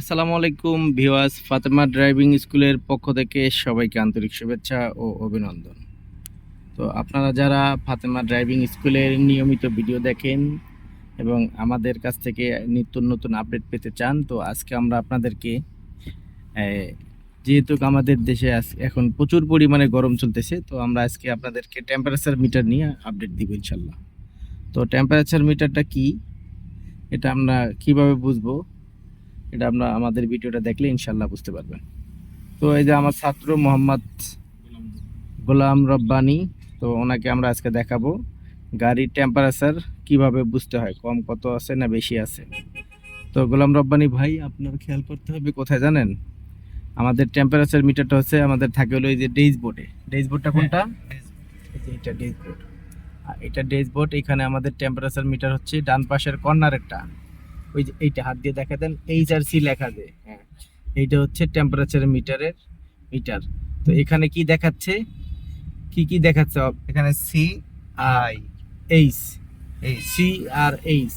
আসসালামু আলাইকুম ভিওয়াস ফাতেমা ড্রাইভিং স্কুলের পক্ষ থেকে সবাইকে আন্তরিক শুভেচ্ছা ও অভিনন্দন। তো আপনারা যারা ফাতেমা ড্রাইভিং স্কুলের নিয়মিত ভিডিও দেখেন এবং আমাদের কাছ থেকে নিত্য নতুন আপডেট পেতে চান, তো আজকে আমরা আপনাদেরকে যেহেতু আমাদের দেশে এখন প্রচুর পরিমাণে গরম চলতেছে, তো আমরা আজকে আপনাদেরকে টেম্পারেচার মিটার নিয়ে আপডেট দিব ইনশাল্লাহ। তো টেম্পারেচার মিটারটা কি? এটা আমরা কীভাবে বুঝব? এটা আমরা আমাদের ভিডিওটা দেখলে ইনশাল্লাহ বুঝতে পারবেন। তো এই যে আমার ছাত্র মোহাম্মদ গোলাম রব্বানি তো ওনাকে আমরা আজকে দেখাবো গাড়ির টেম্পারেচার কীভাবে বুঝতে হয় কম কত আছে না বেশি আছে। তো গোলাম রব্বানি ভাই আপনার খেয়াল করতে হবে কোথায় জানেন? আমাদের টেম্পারেচার মিটারটা হচ্ছে আমাদের থাকে হলো এই যে ডেইজ বোর্ডে ডেইজ বোর্ডটা কোনটা? এটা ডেইজ বোর্ড আর এটা ডেইজ বোর্ড এখানে আমাদের টেম্পারেচার মিটার হচ্ছে ডান পাশের কর্নারেরটা ওই যে এইটা হাত দিয়ে দেখা দেন এইচ আর সি লেখা যায় হ্যাঁ। এইটা হচ্ছে টেম্পারেচার মিটারের মিটার। তো এখানে কি দেখাচ্ছে? কি কি দেখাচ্ছে? এখানে সি আই এইচ এই সি আর এইচ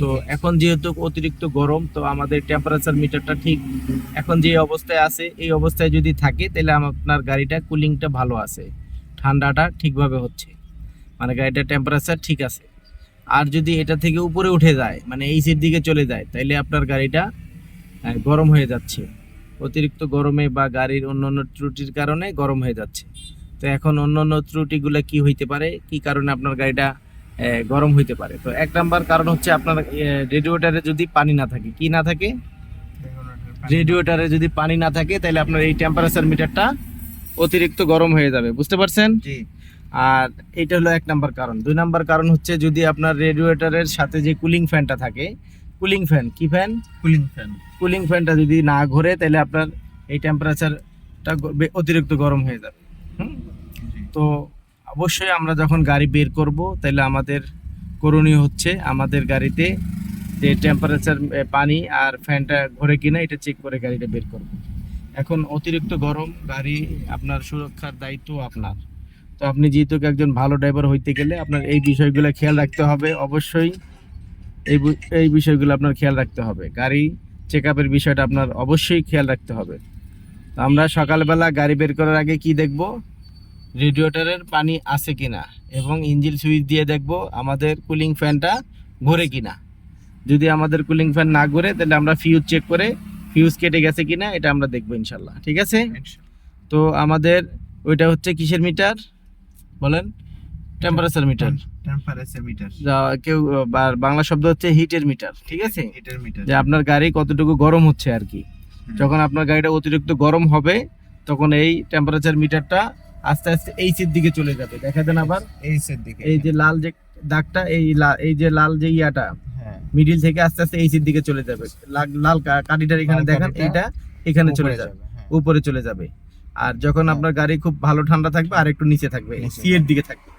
তো এখন যেহেতু অতিরিক্ত গরম তো আমাদের টেম্পারেচার মিটারটা ঠিক এখন যে অবস্থায় আছে এই অবস্থায় যদি থাকে তাহলে আপনার গাড়িটা কুলিংটা ভালো আছে। ঠান্ডাটা ঠিকভাবে হচ্ছে। মানে গাড়িটার টেম্পারেচার ঠিক আছে। আর যদি এটা থেকে উপরে উঠে যায় মানে এইচের দিকে চলে যায়, তাইলে আপনার গাড়িটা গরম হয়ে যাচ্ছে। অতিরিক্ত গরমে বা গাড়ির অন্য অন্য ত্রুটির কারণে গরম হয়ে যাচ্ছে। তো এখন অন্য অন্য ত্রুটিগুলো কি হইতে পারে? কি কারণে আপনার গাড়িটা গরম হইতে পারে? তো এক নাম্বার কারণ হচ্ছে আপনার রেডিওটারে যদি পানি না থাকে, কি না থাকে? রেডিওটারে যদি পানি না থাকে তাহলে আপনার এই টেম্পারেচার মিটারটা অতিরিক্ত গরম হয়ে যাবে। বুঝতে পারছেন? জি। আর এটা হলো এক নাম্বার কারণ। দুই নাম্বার কারণ হচ্ছে যদি আপনার রেডিওটারের সাথে যে কুলিং ফ্যানটা থাকে কুলিং ফ্যান কি ফ্যান? Cooling fan. কুলিং ফ্যানটা যদি না ঘোরে তাহলে আপনার এই টেম্পারেচারটা অতিরিক্ত গরম হয়ে যাবে? তো অবশ্যই আমরা যখন গাড়ি বের করব তাহলে আমাদের করণীয় হচ্ছে আমাদের গাড়িতে যে টেম্পারেচার পানি আর ফ্যানটা ঘরে কিনা এটা চেক করে গাড়িটা বের করব। এখন অতিরিক্ত গরম গাড়ি আপনার সুরক্ষার দায়িত্ব আপনার। তো আপনি যেহেতু একজন ভালো ড্রাইভার হইতে গেলে আপনার এই বিষয়গুলো খেয়াল রাখতে হবে। অবশ্যই এই এই বিষয়গুলো আপনার খেয়াল রাখতে হবে। গাড়ি চেক আপের বিষয়টা আপনার অবশ্যই খেয়াল রাখতে হবে। তো আমরা সকালবেলা গাড়ি বের করার আগে কি দেখব? রেডিয়েটরের পানি আছে কিনা এবং ইঞ্জিন সুইচ দিয়ে দেখব আমাদের কুলিং ফ্যানটা ঘোরে কিনা। যদি আমাদের কুলিং ফ্যান না ঘোরে তাহলে আমরা ফিউজ চেক করে ফিউজ কেটে গেছে কিনা এটা আমরা দেখব ইনশাল্লাহ ঠিক আছে? তো আমাদের ওইটা হচ্ছে কিসের মিটার? বলেন টেম্পারেচার মিটার টেম্পারেচার মিটার কেউ বাংলা শব্দ হচ্ছে হিটের মিটার ঠিক আছে? হিটার মিটার যে আপনার গাড়ি কতটুকু গরম হচ্ছে আর কি। যখন আপনার গাড়িটা অতিরিক্ত গরম হবে তখন এই টেম্পারেচার মিটারটা আস্তে আস্তে এইচের দিকে চলে যাবে। দেখা দেন আবার। এই সেট দিকে এই যে লাল যে দাগটা এই এই যে লাল যে ইয়াটা হ্যাঁ। মিডিল থেকে আস্তে আস্তে এইচের দিকে চলে যাবে। লাল কা- কাঠিটার এখানে দেখেন এইটা এখানে চলে যাবে হ্যাঁ। উপরে চলে যাবে। আর যখন হ্যাঁ। আপনার গাড়ি খুব ভালো ঠান্ডা থাকবে আর একটু নিচে থাকবে সি এর দিকে থাকবে।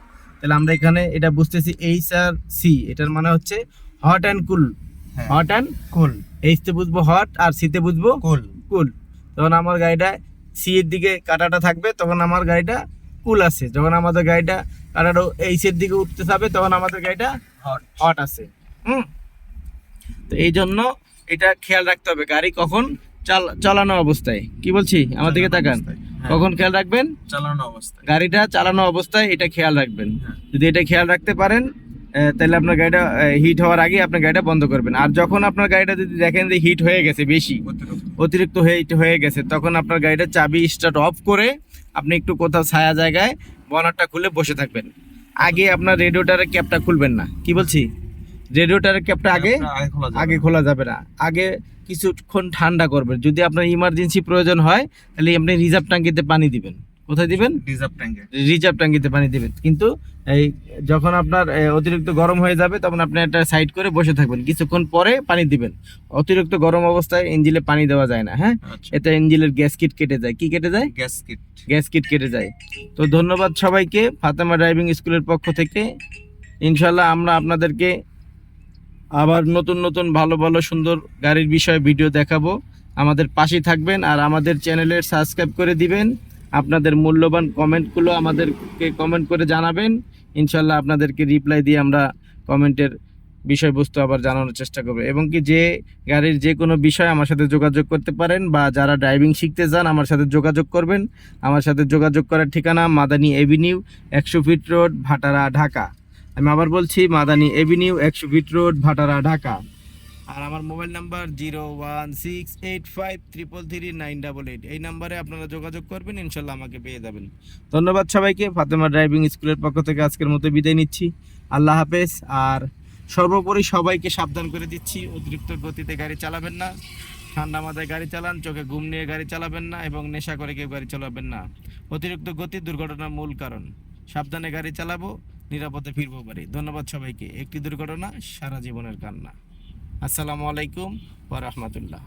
তাহলে আমরা এখানে এটা বুঝতেছি এইচ আর সি এটার মানে হচ্ছে হট অ্যান্ড কুল হ্যাঁ। হট অ্যান্ড কুল এইচ তে বুঝব হট আর সি তে বুঝব কুল কুল তখন আমার গাড়িটা সি এর দিকে কাটাটা থাকবে তখন আমার গাড়িটা কুল আছে। যখন আমাদের গাড়িটা কাটাটা এইচ এর দিকে উঠতে যাবে তখন আমাদের গাড়িটা হট হট আছে। হুম? তো এই জন্য এটা খেয়াল রাখতে হবে। গাড়ি কখন চাল- চালানো অবস্থায়। কি বলছি? আমার দিকে তাকান। কখন খেয়াল রাখবেন? চালানো অবস্থায়। গাড়িটা চালানো অবস্থায় এটা খেয়াল রাখবেন। হ্যাঁ। যদি এটা খেয়াল রাখতে পারেন তাহলে আপনার গাড়িটা হিট হওয়ার আগে আপনার গাড়িটা বন্ধ করবেন। আর যখন আপনার গাড়িটা যদি দেখেন যে হিট হয়ে গেছে বেশি অতিরিক্ত। হিট হয়ে গেছে তখন আপনার গাড়িটা চাবি স্টার্ট অফ করে আপনি একটু কোথাও ছায়া জায়গায় বনারটা খুলে বসে থাকবেন। আগে আপনার রেডিওটারের ক্যাপটা খুলবেন না। কি বলছি? রেডিওটারের ক্যাপটা আগে আগে খোলা যাবে না। আগে কিছুক্ষণ ঠান্ডা করবেন। যদি আপনার ইমার্জেন্সি প্রয়োজন হয় তাহলে আপনি রিজার্ভ ট্যাঙ্কিতে পানি দিবেন। কোথায় দিবেন? রিজার্ভ ট্যাঙ্কে। রিজার্ভ ট্যাঙ্কিতে পানি দিবেন। কিন্তু এই যখন আপনার অতিরিক্ত গরম হয়ে যাবে তখন আপনি একটা সাইড করে বসে থাকবেন। কিছুক্ষণ পরে পানি দিবেন। অতিরিক্ত গরম অবস্থায় ইঞ্জিনে পানি দেওয়া যায় না হ্যাঁ? আচ্ছা। এতে ইঞ্জিনের গ্যাস কিট কেটে যায়। কি কেটে যায়? গ্যাস কিট গ্যাস কিট কেটে যায়। তো ধন্যবাদ সবাইকে। ফাতেমা ড্রাইভিং স্কুলের পক্ষ থেকে। ইনশাল্লাহ আমরা আপনাদেরকে আবার নতুন নতুন ভালো ভালো, সুন্দর গাড়ির বিষয়ে ভিডিও দেখাবো। আমাদের পাশে থাকবেন আর আমাদের চ্যানেলের সাবস্ক্রাইব করে দিবেন। আপনাদের মূল্যবান কমেন্টগুলো আমাদেরকে কমেন্ট করে জানাবেন। ইনশাল্লাহ আপনাদেরকে রিপ্লাই দিয়ে আমরা কমেন্টের বিষয়বস্তু আবার জানানোর চেষ্টা করব। এবং কি যে গাড়ির যে কোনো বিষয় আমার সাথে যোগাযোগ করতে পারেন বা যারা ড্রাইভিং শিখতে চান, আমার সাথে যোগাযোগ করবেন। আমার সাথে যোগাযোগ করার ঠিকানা মাদানী এভিনিউ একশো ফিট রোড ভাটারা, ঢাকা। আমি আবার বলছি মাদানী এভিনিউ একশো ফিট রোড ভাটারা ঢাকা। আর আমার mobile number zero one six eight five triple three nine double eight. এই নাম্বারে আপনারা যোগাযোগ করবেন ইনশাল্লাহ আমাকে পেয়ে যাবেন। ধন্যবাদ সবাইকে ফাতেমা ড্রাইভিং স্কুলের পক্ষ থেকে আজকের মতো বিদায় নিচ্ছি। আল্লাহ হাফেজ আর সর্বোপরি সবাইকে সাবধান করে দিচ্ছি অতিরিক্ত গতিতে গাড়ি চালাবেন না। ঠান্ডা মাথায় গাড়ি চালান চোখে ঘুম নিয়ে গাড়ি চালাবেন না এবং নেশা করে কেউ গাড়ি চালাবেন না। অতিরিক্ত গতি দুর্ঘটনার মূল কারণ। সাবধানে গাড়ি চালাবো নিরাপদে ফিরবো পারি ধন্যবাদ সবাইকে। একটি দুর্ঘটনা সারা জীবনের কান্না। আসসালামু আলাইকুম ওয়া রাহমাতুল্লাহ।